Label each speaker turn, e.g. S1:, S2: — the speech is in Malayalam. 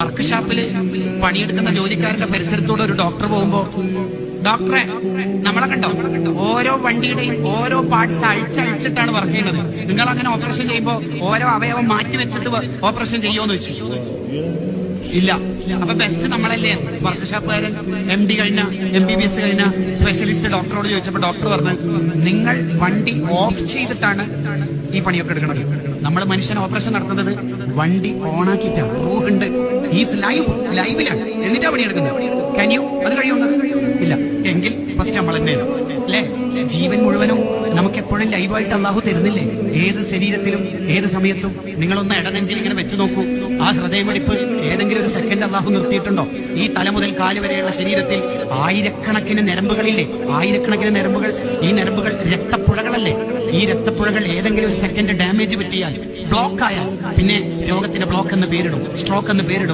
S1: വർക്ക് ഷാപ്പിൽ പണിയെടുക്കുന്ന ജോലിക്കാരുടെ പരിസരത്തൂടെ ഒരു ഡോക്ടർ പോകുമ്പോ ഡോക്ടറെ നമ്മളെ കണ്ടോ? ഓരോ വണ്ടിയുടെയും ഓരോ പാർട്സ് അഴിച്ചഴിച്ചിട്ടാണ് വർക്ക് ചെയ്യുന്നത്. നിങ്ങൾ അങ്ങനെ ഓപ്പറേഷൻ ചെയ്യുമ്പോ ഓരോ അവയവം മാറ്റി വെച്ചിട്ട് ഓപ്പറേഷൻ ചെയ്യുമോന്ന് വെച്ചു ഇല്ല. അപ്പൊ ബെസ്റ്റ് നമ്മളല്ലേ? വർക്ക്ഷോപ്പുകാരൻ എം ഡി കഴിഞ്ഞ എം ബി ബി എസ് കഴിഞ്ഞ സ്പെഷ്യലിസ്റ്റ് ഡോക്ടറോട് ചോദിച്ചപ്പോ ഡോക്ടർ പറഞ്ഞു നിങ്ങൾ വണ്ടി ഓഫ് ചെയ്തിട്ടാണ് ഈ പണിയൊക്കെ എടുക്കണത്. നമ്മൾ മനുഷ്യൻ ഓപ്പറേഷൻ നടത്തുന്നത് വണ്ടി ഓണാക്കിയിട്ടാണ് റൂഹുണ്ട് ഈസ് ലൈവ് ലൈവിലാണ് എന്നിട്ടാ പണിയെടുക്കുന്നത് കനിയോ അത് കഴിയുന്നത് ഇല്ല. എങ്കിൽ ഫസ്റ്റ് നമ്മൾ തന്നെയാണ് അല്ലേ? ജീവൻ മുഴുവനും നമുക്ക് എപ്പോഴും ലൈവായിട്ട് അള്ളാഹു തരുന്നില്ലേ? ഏത് ശരീരത്തിലും ഏത് സമയത്തും നിങ്ങളൊന്ന് ഇടനെഞ്ചിൽ ഇങ്ങനെ വെച്ചു നോക്കൂ. ആ ഹൃദയമിടിപ്പ് ഏതെങ്കിലും ഒരു സെക്കൻഡ് അള്ളാഹു നിർത്തിയിട്ടുണ്ടോ? ഈ തല മുതൽ കാൽ വരെയുള്ള ശരീരത്തിൽ ആയിരക്കണക്കിന് നരമ്പുകളില്ലേ ആയിരക്കണക്കിന് നരമ്പുകൾ ഈ നരമ്പുകൾ രക്തപ്പുഴകളല്ലേ? ഈ രക്തപ്പുഴകൾ ഏതെങ്കിലും ഒരു സെക്കൻഡ് ഡാമേജ് പറ്റിയാൽ ബ്ലോക്ക് ആയാൽ പിന്നെ രോഗത്തിന്റെ ബ്ലോക്ക് എന്ന് പേരിടും സ്ട്രോക്ക് എന്ന് പേരിടും.